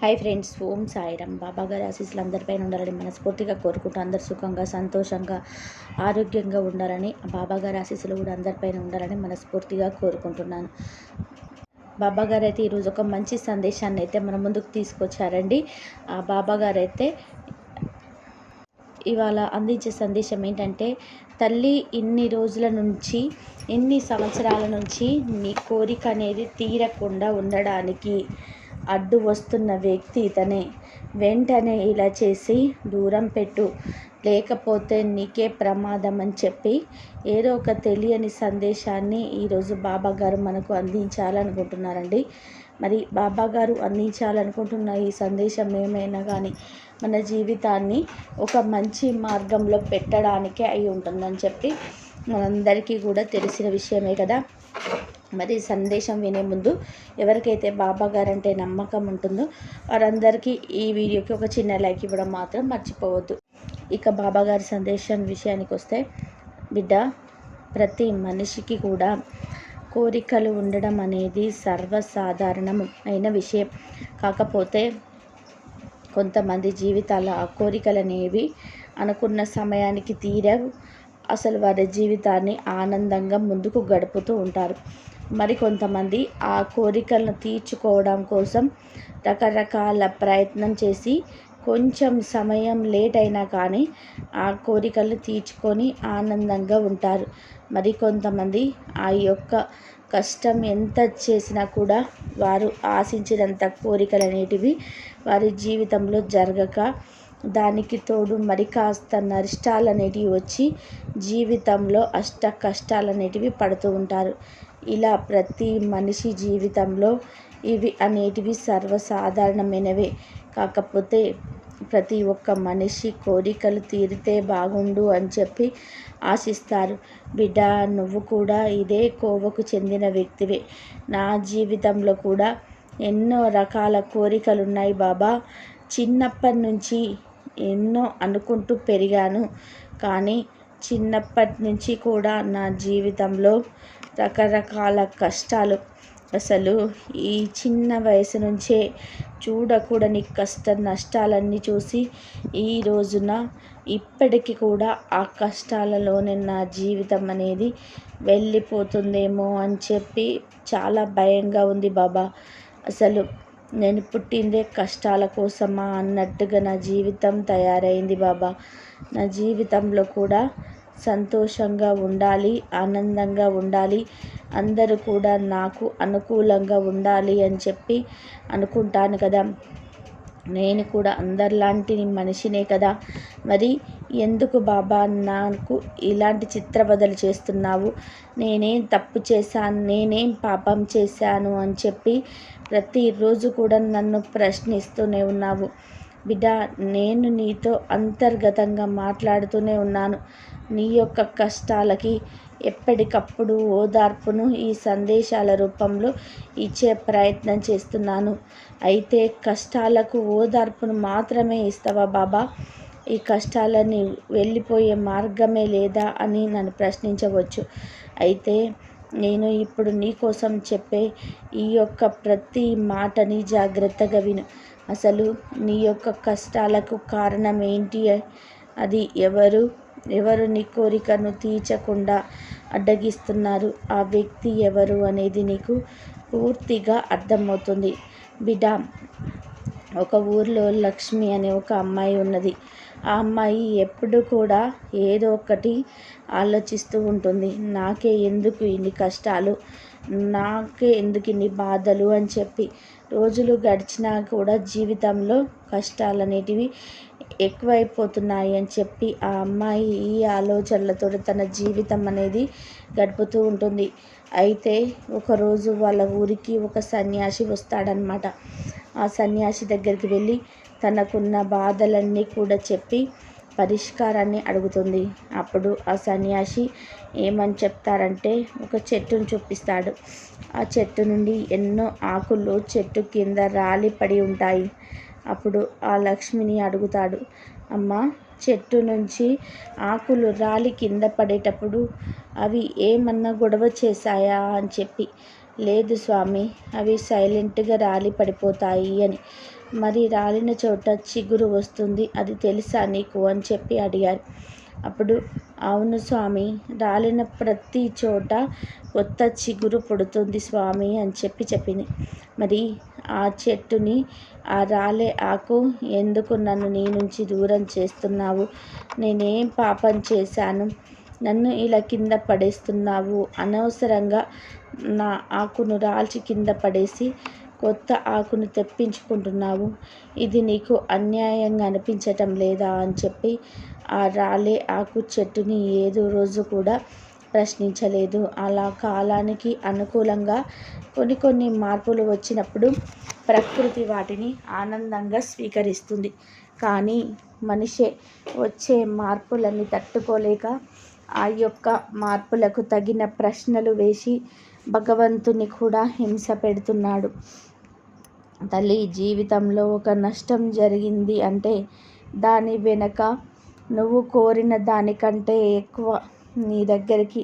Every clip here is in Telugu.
హాయ్ ఫ్రెండ్స్ ఓం సాయిరామ్. బాబా గారి ఆశీస్సులు అందరిపైన ఉండాలని మనస్ఫూర్తిగా కోరుకుంటూ అందరు సుఖంగా సంతోషంగా ఆరోగ్యంగా ఉండాలని బాబా గారి ఆశీస్సులు కూడా అందరిపైన ఉండాలని మనస్ఫూర్తిగా కోరుకుంటున్నాను. బాబా గారు అయితే ఈరోజు ఒక మంచి సందేశాన్ని అయితే మన ముందుకు తీసుకొచ్చారండి. ఆ బాబా గారు అయితే ఇవాళ అందించే సందేశం ఏంటంటే తల్లి ఇన్ని రోజుల నుంచి ఎన్ని సంవత్సరాల నుంచి నీ కోరిక అనేది తీరకుండా ఉండడానికి అడ్డు వస్తున్న వ్యక్తి ఇతనే. వెంటనే ఇలా చేసి దూరం పెట్టు. లేకపోతే నీకే ప్రమాదం అని చెప్పి ఏదో ఒక తెలియని సందేశాన్ని ఈరోజు బాబా గారు మనకు అందించాలనుకుంటున్నారండి. మరి బాబా గారు అందించాలనుకుంటున్న ఈ సందేశం ఏమైనా కానీ మన జీవితాన్ని ఒక మంచి మార్గంలో పెట్టడానికే అయి ఉంటుందని చెప్పి మనందరికీ కూడా తెలిసిన విషయమే కదా. మరి సందేశం వినే ముందు ఎవరికైతే బాబా గారంటే అంటే నమ్మకం ఉంటుందో వారందరికీ ఈ వీడియోకి ఒక చిన్న లైక్ ఇవ్వడం మాత్రం మర్చిపోవద్దు. ఇక బాబా గారి సందేశం విషయానికి వస్తే బిడ్డ ప్రతి మనిషికి కూడా కోరికలు ఉండడం అనేది సర్వసాధారణం అయిన విషయం. కాకపోతే కొంతమంది జీవితాల ఆ కోరికలు అనేవి అనుకున్న సమయానికి తీరవు. అసలు వారి జీవితాన్ని ఆనందంగా ముందుకు గడుపుతూ ఉంటారు. మరికొంతమంది ఆ కోరికలను తీర్చుకోవడం కోసం రకరకాల ప్రయత్నం చేసి కొంచెం సమయం లేట్ అయినా కానీ ఆ కోరికలు తీర్చుకొని ఆనందంగా ఉంటారు. మరికొంతమంది ఆ యొక్క కష్టం ఎంత చేసినా కూడా వారు ఆశించినంత కోరికలు అనేటివి వారి జీవితంలో జరగక దానికి తోడు మరి కాస్త నరిష్టాలు అనేటివి వచ్చి జీవితంలో అష్ట కష్టాలు అనేటివి పడుతూ ఉంటారు. ఇలా ప్రతి మనిషి జీవితంలో ఇవి అనేటివి సర్వసాధారణమైనవే. కాకపోతే ప్రతి ఒక్క మనిషి కోరికలు తీరితే బాగుండు అని చెప్పి ఆశిస్తారు. బిడ్డ నువ్వు కూడా ఇదే కోవకు చెందిన వ్యక్తివే. నా జీవితంలో కూడా ఎన్నో రకాల కోరికలు ఉన్నాయి బాబా. చిన్నప్పటి నుంచి ఎన్నో అనుకుంటూ పెరిగాను. కానీ చిన్నప్పటి నుంచి కూడా నా జీవితంలో రకరకాల కష్టాలు అసలు ఈ చిన్న వయసు నుంచే చూడకూడని కష్ట నష్టాలన్నీ చూసి ఈ రోజున ఇప్పటికీ కూడా ఆ కష్టాలలోనే నా జీవితం అనేది వెళ్ళిపోతుందేమో అని చెప్పి చాలా భయంగా ఉంది బాబా. అసలు నేను పుట్టిందే కష్టాల కోసమా అన్నట్టుగా నా జీవితం తయారైంది బాబా. నా జీవితంలో కూడా సంతోషంగా ఉండాలి ఆనందంగా ఉండాలి అందరూ కూడా నాకు అనుకూలంగా ఉండాలి అని చెప్పి అనుకుంటాను కదా. నేను కూడా అందరిలాంటి మనిషినే కదా. మరి ఎందుకు బాబా నాకు ఇలాంటి చిత్రవదలు చేస్తున్నావు? నేనేం తప్పు చేశాను? నేనేం పాపం చేశాను అని చెప్పి ప్రతిరోజు కూడా నన్ను ప్రశ్నిస్తూనే ఉన్నావు. బిడ్డ నేను నీతో అంతర్గతంగా మాట్లాడుతూనే ఉన్నాను. నీ యొక్క కష్టాలకి ఎప్పటికప్పుడు ఓదార్పును ఈ సందేశాల రూపంలో ఇచ్చే ప్రయత్నం చేస్తున్నాను. అయితే కష్టాలకు ఓదార్పును మాత్రమే ఇస్తావా బాబా? ఈ కష్టాలని వెళ్ళిపోయే మార్గమే లేదా అని నన్ను ప్రశ్నించవచ్చు. అయితే నేను ఇప్పుడు నీ కోసం చెప్పే ఈ యొక్క ప్రతి మాటని జాగ్రత్తగా విను. అసలు నీ యొక్క కష్టాలకు కారణం ఏంటి అది ఎవరు? ఎవరు నీ కోరికను తీర్చకుండా అడ్డగిస్తున్నారు? ఆ వ్యక్తి ఎవరు అనేది నీకు పూర్తిగా అర్థమవుతుంది. బిడ్డ ఒక ఊర్లో లక్ష్మి అనే ఒక అమ్మాయి ఉన్నది. ఆ అమ్మాయి ఎప్పుడు కూడా ఏదో ఒకటి ఆలోచిస్తూ ఉంటుంది. నాకే ఎందుకు ఇన్ని కష్టాలు? నాకే ఎందుకు ఇన్ని బాధలు అని చెప్పి రోజులు గడిచినా కూడా జీవితంలో కష్టాలు అనేటివి ఎక్కువైపోతున్నాయి అని చెప్పి ఆ అమ్మాయి ఈ ఆలోచనలతో తన జీవితం అనేది గడుపుతూ ఉంటుంది. అయితే ఒకరోజు వాళ్ళ ఊరికి ఒక సన్యాసి వస్తాడనమాట. ఆ సన్యాసి దగ్గరికి వెళ్ళి తనకున్న బాధలన్నీ కూడా చెప్పి పరిష్కారాన్ని అడుగుతుంది. అప్పుడు ఆ సన్యాసి ఏమని చెప్తారంటే ఒక చెట్టును చూపిస్తాడు. ఆ చెట్టు నుండి ఎన్నో ఆకులు చెట్టు కింద రాలి పడి ఉంటాయి. అప్పుడు ఆ లక్ష్మిని అడుగుతాడు అమ్మ చెట్టు నుంచి ఆకులు రాలి కింద పడేటప్పుడు అవి ఏమన్నా గొడవ చేశాయా? అని చెప్పి లేదు స్వామి అవి సైలెంట్గా రాలి పడిపోతాయి అని. మరి రాలిన చోట చిగురు వస్తుంది అది తెలుసా నీకు? అని చెప్పి అడిగారు. అప్పుడు అవును స్వామి రాలిన ప్రతి చోట కొత్త చిగురు పుడుతుంది స్వామి అని చెప్పి చెప్పింది. మరి ఆ చెట్టుని ఆ రాలే ఆకు ఎందుకు నన్ను నీ నుంచి దూరం చేస్తున్నావు? నేనేం పాపం చేశాను? నన్ను ఇలా కింద పడేస్తున్నావు? అనవసరంగా నా ఆకును రాల్చి కింద పడేసి కొత్త ఆకును తెప్పించుకుంటున్నావు. ఇది నీకు అన్యాయంగా అనిపించటం లేదా అని చెప్పి ఆ రాలే ఆకు చెట్టుని ఏదో రోజు కూడా ప్రశ్నించలేదు. అలా కాలానికి అనుకూలంగా కొన్ని కొన్ని మార్పులు వచ్చినప్పుడు ప్రకృతి వాటిని ఆనందంగా స్వీకరిస్తుంది. కానీ మనిషే వచ్చే మార్పులని తట్టుకోలేక ఆ యొక్క మార్పులకు తగిన ప్రశ్నలు వేసి భగవంతుని కూడా హింస పెడుతున్నాడు. తల్లి జీవితంలో ఒక నష్టం జరిగింది అంటే దాని వెనక నువ్వు కోరిన దానికంటే ఎక్కువ నీ దగ్గరికి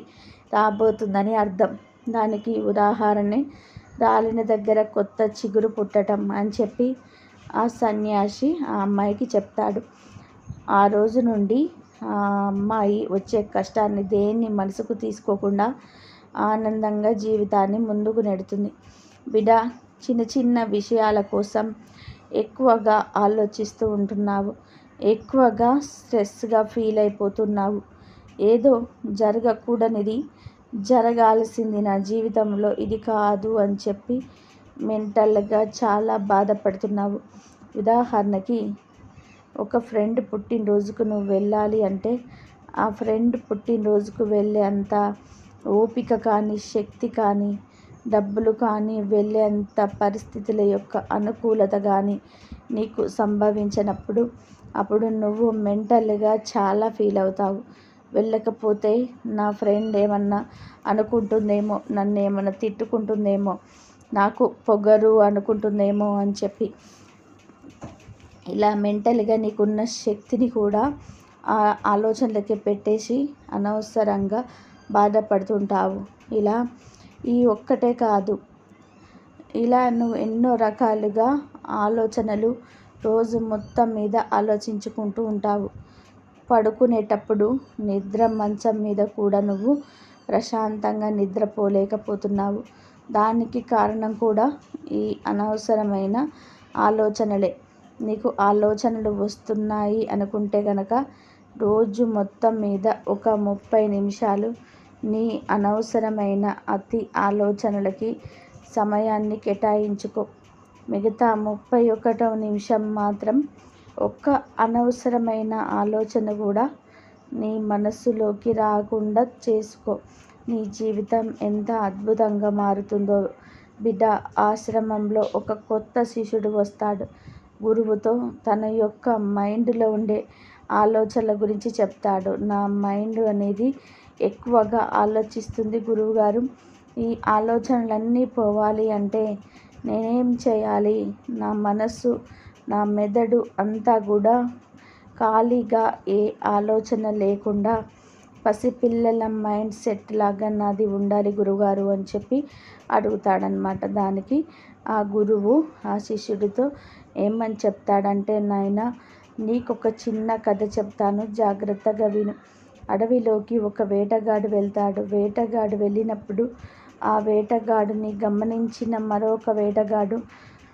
రాబోతుందని అర్థం. దానికి ఉదాహరణ రాలిన దగ్గర కొత్త చిగురు పుట్టడం అని చెప్పి ఆ సన్యాసి ఆ అమ్మాయికి చెప్తాడు. ఆ రోజు నుండి ఆ అమ్మాయి వచ్చే కష్టాన్ని దేన్ని మనసుకు తీసుకోకుండా ఆనందంగా జీవితాన్ని ముందుకు నెడుతుంది. బిడ్డ చిన్న చిన్న విషయాల కోసం ఎక్కువగా ఆలోచిస్తూ ఉంటున్నావు. ఎక్కువగా స్ట్రెస్గా ఫీల్ అయిపోతున్నావు. ఏదో జరగకూడనిది. జరగాల్సింది నా జీవితంలో ఇది కాదు అని చెప్పి మెంటల్గా చాలా బాధపడుతున్నావు. ఉదాహరణకి ఒక ఫ్రెండ్ పుట్టినరోజుకు నువ్వు వెళ్ళాలి అంటే ఆ ఫ్రెండ్ పుట్టినరోజుకు వెళ్ళే అంత ఓపిక కానీ శక్తి కానీ డబ్బులు కానీ వెళ్ళేంత పరిస్థితుల యొక్క అనుకూలత కానీ నీకు సంభవించినప్పుడు అప్పుడు నువ్వు మెంటల్గా చాలా ఫీల్ అవుతావు. వెళ్ళకపోతే నా ఫ్రెండ్ ఏమన్నా అనుకుంటుందేమో నన్ను ఏమన్నా తిట్టుకుంటుందేమో నాకు పొగరు అనుకుంటుందేమో అని చెప్పి. ఇలా మెంటల్గా నీకున్న శక్తిని కూడా ఆ ఆలోచనలకి పెట్టేసి అనవసరంగా బాధపడుతుంటావు. ఇలా ఈ ఒక్కటే కాదు. ఇలా నువ్వు ఎన్నో రకాలుగా ఆలోచనలు రోజు మొత్తం మీద ఆలోచించుకుంటూ ఉంటావు. పడుకునేటప్పుడు నిద్ర మంచం మీద కూడా నువ్వు ప్రశాంతంగా నిద్రపోలేకపోతున్నావు. దానికి కారణం కూడా ఈ అనవసరమైన ఆలోచనలే. నీకు ఆలోచనలు వస్తున్నాయి అనుకుంటే కనుక రోజు మొత్తం మీద ఒక ముప్పై నిమిషాలు నీ అనవసరమైన అతి ఆలోచనలకి సమయాన్ని కేటాయించుకో. మిగతా ముప్పై ఒకటవ నిమిషం మాత్రం ఒక్క అనవసరమైన ఆలోచన కూడా నీ మనస్సులోకి రాకుండా చేసుకో. నీ జీవితం ఎంత అద్భుతంగా మారుతుందో. బిడ్డ ఆశ్రమంలో ఒక కొత్త శిష్యుడు వస్తాడు. గురువుతో తన యొక్క మైండ్లో ఉండే ఆలోచనల గురించి చెప్తాడు. నా మైండ్ అనేది ఎక్కువగా ఆలోచిస్తుంది గురువుగారు. ఈ ఆలోచనలన్నీ పోవాలి అంటే నేనేం చేయాలి? నా మనస్సు నా మెదడు అంతా కూడా ఖాళీగా ఏ ఆలోచన లేకుండా పసిపిల్లల మైండ్ సెట్ లాగా నాది ఉండాలి గురుగారు అని చెప్పి అడుగుతాడనమాట దానికి. ఆ గురువు ఆ శిష్యుడితో ఏమని చెప్తాడంటే నాయన నీకొక చిన్న కథ చెప్తాను. జాగ్రత్తగా విను. అడవిలోకి ఒక వేటగాడు వెళ్తాడు. వేటగాడు వెళ్ళినప్పుడు ఆ వేటగాడిని గమనించిన మరొక వేటగాడు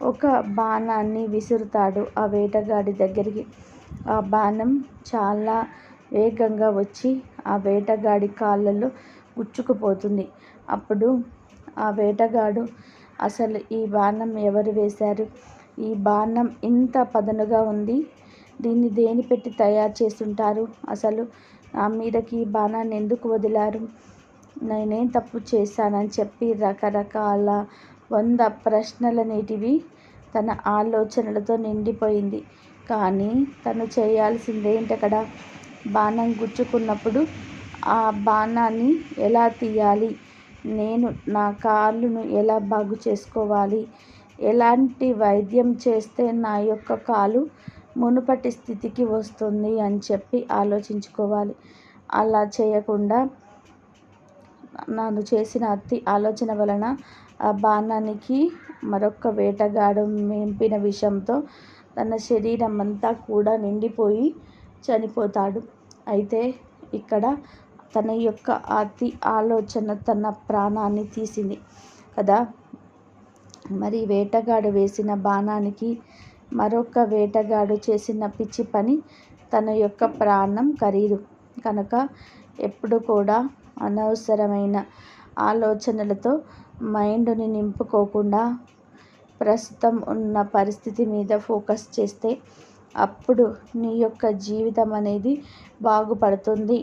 ఒక బాణాన్ని విసురుతాడు. ఆ వేటగాడి దగ్గరికి ఆ బాణం చాలా వేగంగా వచ్చి ఆ వేటగాడి కాళ్ళలో గుచ్చుకుపోతుంది. అప్పుడు ఆ వేటగాడు అసలు ఈ బాణం ఎవరు వేశారు? ఈ బాణం ఇంత పదనుగా ఉంది. దీన్ని దేని పెట్టి తయారు చేస్తుంటారు? అసలు మీదకి ఈ బాణాన్ని ఎందుకు వదిలారు? నేనేం తప్పు చేశానని చెప్పి రకరకాల వంద ప్రశ్నలనేటివి తన ఆలోచనలతో నిండిపోయింది. కానీ తను చేయాల్సిందేంటి అక్కడ బాణం గుచ్చుకున్నప్పుడు ఆ బాణాన్ని ఎలా తీయాలి? నేను నా కాళ్ళను ఎలా బాగు చేసుకోవాలి? ఎలాంటి వైద్యం చేస్తే నా యొక్క కాలు మునుపటి స్థితికి వస్తుంది అని చెప్పి ఆలోచించుకోవాలి అలా చేయకుండా నన్ను చేసిన అతి ఆలోచన వలన ఆ బాణానికి మరొక వేటగాడు మెంపిన విషంతో తన శరీరం అంతా కూడా నిండిపోయి చనిపోతాడు. అయితే ఇక్కడ తన యొక్క అతి ఆలోచన తన ప్రాణాన్ని తీసింది కదా! మరి వేటగాడు వేసిన బాణానికి మరొక వేటగాడు చేసిన పిచ్చి పని తన యొక్క ప్రాణం ఖరీదు. కనుక ఎప్పుడు కూడా అనవసరమైన ఆలోచనలతో మైండ్ని నింపుకోకుండా ప్రస్తుతం ఉన్న పరిస్థితి మీద ఫోకస్ చేస్తే అప్పుడు నీ యొక్క జీవితం అనేది బాగుపడుతుంది.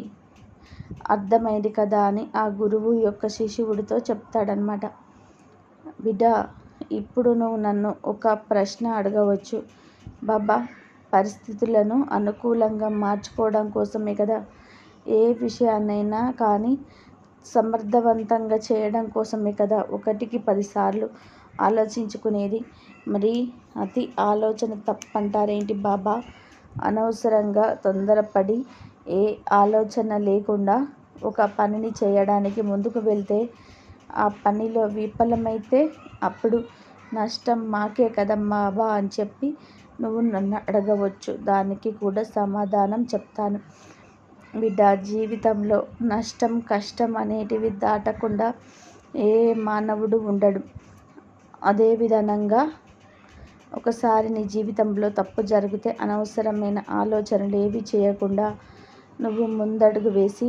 అర్థమైంది కదా అని ఆ గురువు యొక్క శిష్యుడితో చెప్తాడనమాట బిడ్డా ఇప్పుడు నువ్వు నన్ను ఒక ప్రశ్న అడగవచ్చు. బాబా పరిస్థితులను అనుకూలంగా మార్చుకోవడం కోసమే కదా ఏ విషయాన్నైనా కానీ సమర్థవంతంగా చేయడం కోసమే కదా ఒకటికి పదిసార్లు ఆలోచించుకునేది. మరి అతి ఆలోచన తప్పంటారేంటి బాబా అనవసరంగా తొందరపడి ఏ ఆలోచన లేకుండా ఒక పనిని చేయడానికి ముందుకు వెళ్తే ఆ పనిలో విఫలమైతే అప్పుడు నష్టం మాకే కదా బా అని చెప్పి నువ్వు నన్ను అడగవచ్చు. దానికి కూడా సమాధానం చెప్తాను. బిడ్డ జీవితంలో నష్టం కష్టం అనేటివి దాటకుండా ఏ మానవుడు ఉండడు. అదే విధంగా ఒకసారి నీ జీవితంలో తప్పు జరిగితే అనవసరమైన ఆలోచనలు ఏవి చేయకుండా నువ్వు ముందడుగు వేసి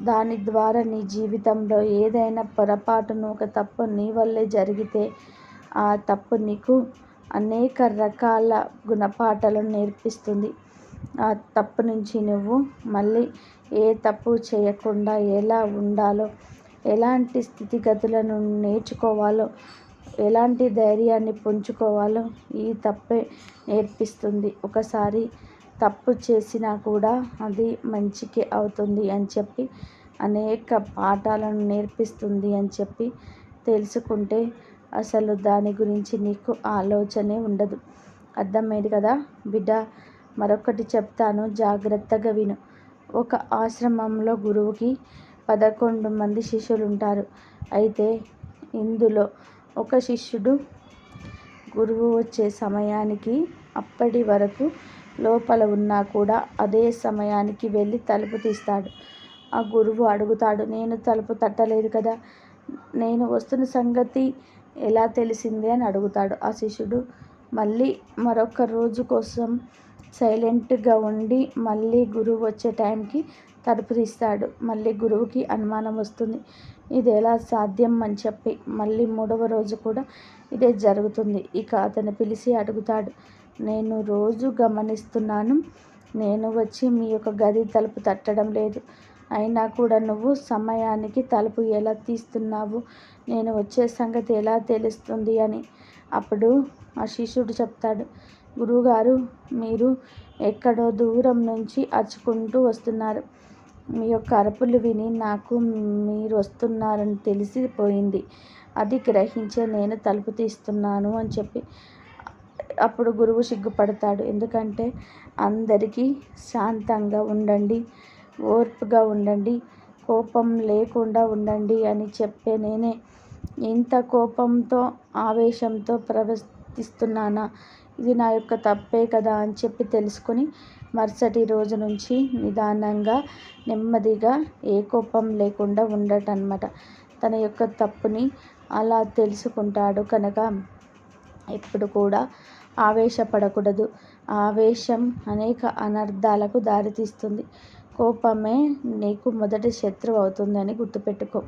దాని ద్వారా నీ జీవితంలో ఏదైనా పొరపాటును ఒక తప్పు నీ వల్లే జరిగితే ఆ తప్పు నీకు అనేక రకాల గుణపాఠాలను నేర్పిస్తుంది. ఆ తప్పు నుంచి నువ్వు మళ్ళీ ఏ తప్పు చేయకుండా ఎలా ఉండాలో, ఎలాంటి స్థితిగతులను నేర్చుకోవాలో, ఎలాంటి ధైర్యాన్ని పుంజుకోవాలో ఈ తప్పే నేర్పిస్తుంది. ఒకసారి తప్పు చేసినా కూడా అది మంచికి అవుతుంది అని చెప్పి అనేక పాఠాలను నేర్పిస్తుంది అని చెప్పి తెలుసుకుంటే అసలు దాని గురించి నీకు ఆలోచనే ఉండదు. అర్థమైంది కదా బిడ్డ మరొకటి చెప్తాను జాగ్రత్తగా విను. ఒక ఆశ్రమంలో గురువుకి పదకొండు మంది శిష్యులు ఉంటారు అయితే ఇందులో ఒక శిష్యుడు గురువు వచ్చే సమయానికి అప్పటి వరకు లోపల ఉన్నా కూడా అదే సమయానికి వెళ్ళి తలుపు తీస్తాడు. ఆ గురువు అడుగుతాడు నేను తలుపు తట్టలేదు కదా! నేను వస్తున్న సంగతి ఎలా తెలిసింది అని అడుగుతాడు. ఆ శిష్యుడు మళ్ళీ మరొక రోజు కోసం సైలెంట్గా ఉండి మళ్ళీ గురువు వచ్చే టైంకి తలుపు తీస్తాడు. మళ్ళీ గురువుకి అనుమానం వస్తుంది. ఇది ఎలా సాధ్యం అని చెప్పి మళ్ళీ మూడవ రోజు కూడా ఇదే జరుగుతుంది. ఇక అతను పిలిచి అడుగుతాడు నేను రోజు గమనిస్తున్నాను. నేను వచ్చి మీ యొక్క గది తలుపు తట్టడం లేదు. అయినా కూడా నువ్వు సమయానికి తలుపు ఎలా తీస్తున్నావు? నేను వచ్చే సంగతి ఎలా తెలుస్తుంది అని. అప్పుడు ఆ శిష్యుడు చెప్తాడు గురువుగారు మీరు ఎక్కడో దూరం నుంచి అరుచుకుంటూ వస్తున్నారు. మీ యొక్క అరుపులు విని నాకు మీరు వస్తున్నారని తెలిసిపోయింది. అది గ్రహించే నేను తలుపు తీస్తున్నాను అని చెప్పి అప్పుడు గురువు సిగ్గుపడతాడు. ఎందుకంటే అందరికీ శాంతంగా ఉండండి, ఓర్పుగా ఉండండి, కోపం లేకుండా ఉండండి అని చెప్పే నేనే ఇంత కోపంతో ఆవేశంతో ప్రవర్తిస్తున్నానా? ఇది నా యొక్క తప్పే కదా అని చెప్పి తెలుసుకుని మరుసటి రోజు నుంచి నిదానంగా నెమ్మదిగా ఏ కోపం లేకుండా ఉండటన్నమాట. తన యొక్క తప్పుని అలా తెలుసుకుంటాడు కనుక ఎప్పుడు కూడా ఆవేశపడకూడదు. ఆవేశం అనేక అనర్థాలకు దారితీస్తుంది. కోపమే నీకు మొదటి శత్రువు అవుతుంది అని గుర్తుపెట్టుకో.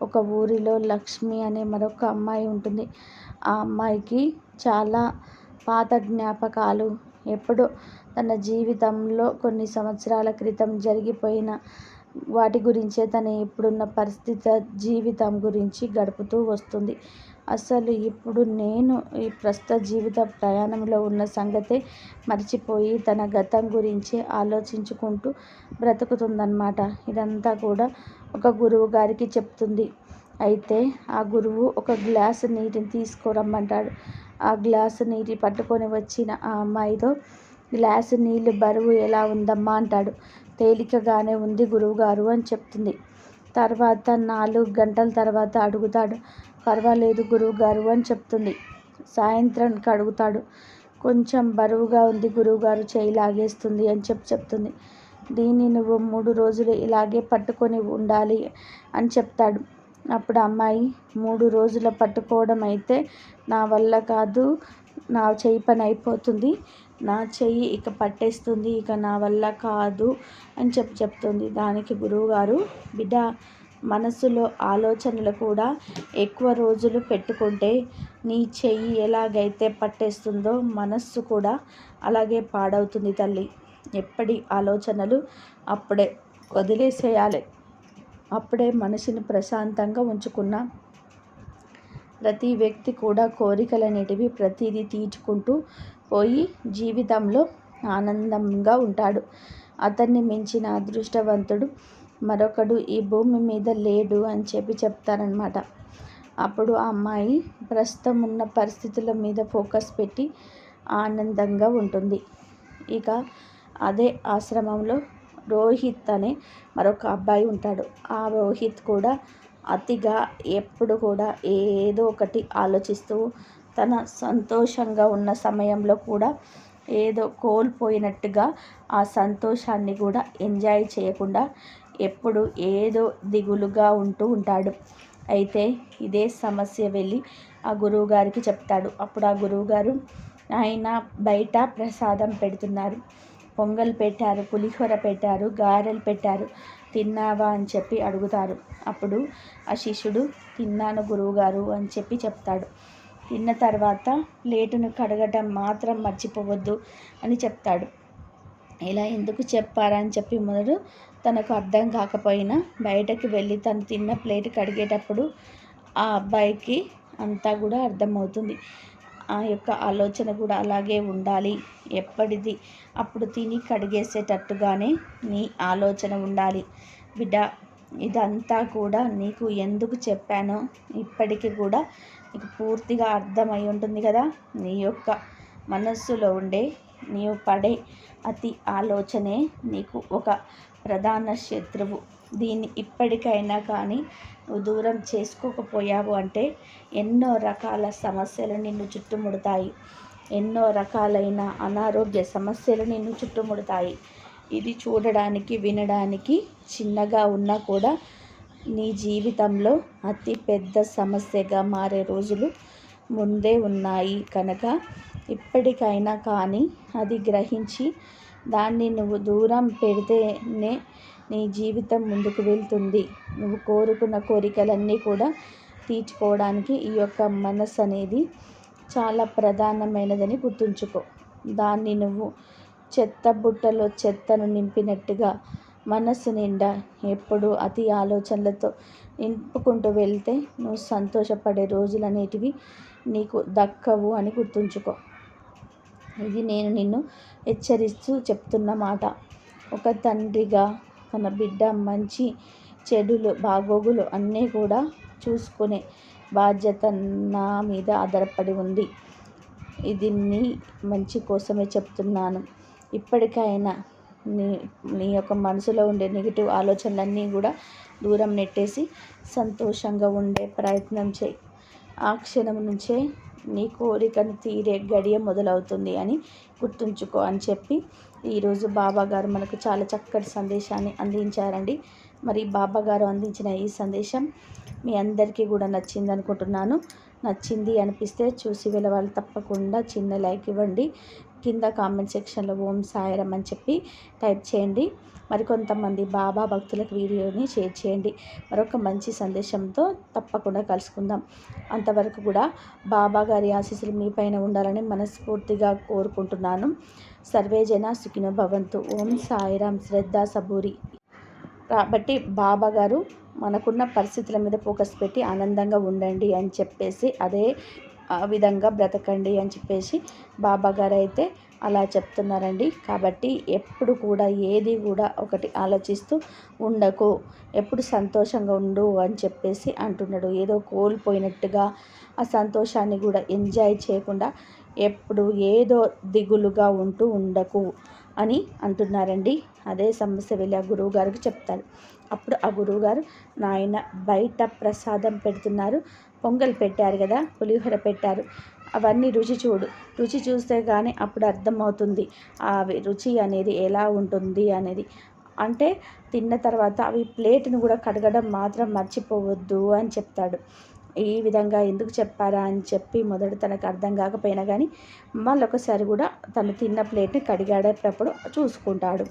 ఒక ఊరిలో లక్ష్మి అనే మరొక అమ్మాయి ఉంటుంది. ఆ అమ్మాయికి చాలా పాత జ్ఞాపకాలు ఎప్పుడో తన జీవితంలో కొన్ని సంవత్సరాల క్రితం జరిగిపోయిన వాటి గురించే తన ఇప్పుడున్న పరిస్థితి జీవితం గురించి గడుపుతూ వస్తుంది. అసలు ఇప్పుడు నేను ఈ ప్రస్తుత జీవిత ప్రయాణంలో ఉన్న సంగతే మర్చిపోయి తన గతం గురించి ఆలోచించుకుంటూ బ్రతుకుతుందన్నమాట. ఇదంతా కూడా ఒక గురువు గారికి చెప్తుంది. అయితే ఆ గురువు ఒక గ్లాసు నీటిని తీసుకురమ్మంటాడు. ఆ గ్లాసు నీటి పట్టుకొని వచ్చిన ఆ అమ్మాయితో గ్లాసు నీళ్ళు బరువు ఎలా ఉందమ్మా అంటాడు. తేలికగానే ఉంది గురువుగారు అని చెప్తుంది. తర్వాత నాలుగు గంటల తర్వాత అడుగుతాడు పర్వాలేదు గురువుగారు అని చెప్తుంది. సాయంత్రానికి అడుగుతాడు కొంచెం బరువుగా ఉంది గురువుగారు చేయి లాగేస్తుంది అని చెప్పి చెప్తుంది. దీన్ని నువ్వు మూడు రోజులు ఇలాగే పట్టుకొని ఉండాలి అని చెప్తాడు. అప్పుడు అమ్మాయి మూడు రోజుల పట్టుకోవడం అయితే నా వల్ల కాదు నా చెయ్యి పని అయిపోతుంది నా చెయ్యి ఇక పట్టేస్తుంది ఇక నా వల్ల కాదు అని చెప్పి చెప్తుంది. దానికి గురువుగారు బిడ్డ మనసులో ఆలోచనలు కూడా ఎక్కువ రోజులు పెట్టుకుంటే నీ చెయ్యి ఎలాగైతే పట్టేస్తుందో మనస్సు కూడా అలాగే పాడవుతుంది తల్లి. ఎప్పటి ఆలోచనలు అప్పుడే వదిలేసేయాలి. అప్పుడే మనసుని ప్రశాంతంగా ఉంచుకున్న ప్రతి వ్యక్తి కూడా కోరికలు అనేటివి ప్రతిదీ తీర్చుకుంటూ పోయి జీవితంలో ఆనందంగా ఉంటాడు. అతన్ని మించిన అదృష్టవంతుడు మరొకడు ఈ భూమి మీద లేడు అని చెప్పి చెప్తారనమాట అప్పుడు ఆ అమ్మాయి ప్రస్తుతం ఉన్న పరిస్థితుల మీద ఫోకస్ పెట్టి ఆనందంగా ఉంటుంది. ఇక అదే ఆశ్రమంలో రోహిత్ అనే మరొక అబ్బాయి ఉంటాడు. ఆ రోహిత్ కూడా అతిగా ఎప్పుడు కూడా ఏదో ఒకటి ఆలోచిస్తూ తన సంతోషంగా ఉన్న సమయంలో కూడా ఏదో కోల్పోయినట్టుగా ఆ సంతోషాన్ని కూడా ఎంజాయ్ చేయకుండా ఎప్పుడు ఏదో దిగులుగా ఉంటూ ఉంటాడు. అయితే ఇదే సమస్య వెళ్ళి ఆ గురువుగారికి చెప్తాడు. అప్పుడు ఆ గురువుగారు ఆయన బయట ప్రసాదం పెడుతున్నారు. పొంగల్ పెట్టారు పులిహోర పెట్టారు గారెలు పెట్టారు. తిన్నావా? అని చెప్పి అడుగుతారు. అప్పుడు ఆ శిష్యుడు తిన్నాను గురువుగారు అని చెప్పి చెప్తాడు. తిన్న తర్వాత ప్లేటును కడగటం మాత్రం మర్చిపోవద్దు అని చెప్తాడు. ఇలా ఎందుకు చెప్పారని చెప్పి మొదలు తనకు అర్థం కాకపోయినా బయటకు వెళ్ళి తను తిన్న ప్లేట్ కడిగేటప్పుడు ఆ అబ్బాయికి అంతా కూడా అర్థమవుతుంది. ఆ యొక్క ఆలోచన కూడా అలాగే ఉండాలి. ఎప్పటిది? అప్పుడు తిని కడిగేసేటట్టుగానే నీ ఆలోచన ఉండాలి. బిడ్డ ఇదంతా కూడా నీకు ఎందుకు చెప్పానో ఇప్పటికీ కూడా నీకు పూర్తిగా అర్థమై ఉంటుంది కదా. నీ యొక్క మనస్సులో ఉండే నీవు పడే అతి ఆలోచనే నీకు ఒక ప్రధాన శత్రువు. దీన్ని ఇప్పటికైనా కానీ నువ్వు దూరం చేసుకోకపోయావు అంటే ఎన్నో రకాల సమస్యలు నిన్ను చుట్టుముడతాయి. ఎన్నో రకాలైన అనారోగ్య సమస్యలు నిన్ను చుట్టుముడతాయి. ఇది చూడడానికి వినడానికి చిన్నగా ఉన్నా కూడా నీ జీవితంలో అతి పెద్ద సమస్యగా మారే రోజులు ముందే ఉన్నాయి. కనుక ఇప్పటికైనా కానీ అది గ్రహించి దాన్ని నువ్వు దూరం పెడితేనే నీ జీవితం ముందుకు వెళ్తుంది. నువ్వు కోరుకున్న కోరికలన్నీ కూడా తీర్చుకోవడానికి ఈ యొక్క మనస్సు అనేది చాలా ప్రధానమైనదని గుర్తుంచుకో. దాన్ని నువ్వు చెత్త బుట్టలో చెత్తను నింపినట్టుగా మనస్సు నిండా ఎప్పుడు అతి ఆలోచనలతో నింపుకుంటూ వెళ్తే నువ్వు సంతోషపడే రోజులు అనేటివి నీకు దక్కవు అని గుర్తుంచుకో. ఇది నేను నిన్ను హెచ్చరిస్తూ చెప్తున్న మాట. ఒక తండ్రిగా తన బిడ్డ మంచి చెడులు బాగోగులు అన్నీ కూడా చూసుకునే బాధ్యత నా మీద ఆధారపడి ఉంది. ఇది నీ మంచి కోసమే చెప్తున్నాను. ఇప్పటికైనా నీ నీ యొక్క మనసులో ఉండే నెగిటివ్ ఆలోచనలన్నీ కూడా దూరం నెట్టేసి సంతోషంగా ఉండే ప్రయత్నం చేయి. ఆ క్షణం నుంచే నీ కోరికను తీరే గడియ మొదలవుతుంది అని గుర్తుంచుకో అని చెప్పి ఈరోజు బాబా గారు మనకు చాలా చక్కటి సందేశాన్ని అందించారండి. మరి బాబా గారు అందించిన ఈ సందేశం మీ అందరికీ కూడా నచ్చింది అనుకుంటున్నాను. నచ్చింది అనిపిస్తే చూసి వెళ్ళవాళ్ళు తప్పకుండా చిన్న లైక్ ఇవ్వండి. కింద కామెంట్ సెక్షన్లో ఓం సాయిరం అని చెప్పి టైప్ చేయండి. మరికొంతమంది బాబా భక్తులకు వీడియోని షేర్ చేయండి. మరొక మంచి సందేశంతో తప్పకుండా కలుసుకుందాం. అంతవరకు కూడా బాబా గారి ఆశీస్సులు మీ పైన ఉండాలని మనస్ఫూర్తిగా కోరుకుంటున్నాను. సర్వేజన సుఖిన భవంతు. ఓం సాయిరాం శ్రద్ధ సబూరి. కాబట్టి బాబా గారు మనకున్న పరిస్థితుల మీద ఫోకస్ పెట్టి ఆనందంగా ఉండండి అని చెప్పేసి అదే విధంగా బ్రతకండి అని చెప్పేసి బాబా గారు అయితే అలా చెప్తున్నారండి. కాబట్టి ఎప్పుడు కూడా ఏది కూడా ఒకటి ఆలోచిస్తూ ఉండకు ఎప్పుడు సంతోషంగా ఉండు అని చెప్పేసి అంటున్నాడు. ఏదో కోల్పోయినట్టుగా ఆ సంతోషాన్ని కూడా ఎంజాయ్ చేయకుండా ఎప్పుడు ఏదో దిగులుగా ఉంటూ ఉండకు. అని అంటున్నారండి. అదే సమస్య వెళ్ళి ఆ గురువు గారికి చెప్తారు. అప్పుడు ఆ గురువుగారు నాయన బయట ప్రసాదం పెడుతున్నారు. పొంగల్ పెట్టారు కదా పులిహోర పెట్టారు. అవన్నీ రుచి చూడు. రుచి చూస్తే కానీ అప్పుడు అర్థమవుతుంది. ఆ రుచి అనేది ఎలా ఉంటుంది అనేది. అంటే తిన్న తర్వాత అవి ప్లేట్ను కూడా కడగడం మాత్రం మర్చిపోవద్దు అని చెప్తాడు. ఈ విధంగా ఎందుకు చెప్పారా అని చెప్పి మొదట తనకు అర్థం కాకపోయినా కానీ మళ్ళొకసారి కూడా తను తిన్న ప్లేట్ని కడిగాడేటప్పుడు చూసుకుంటాడు.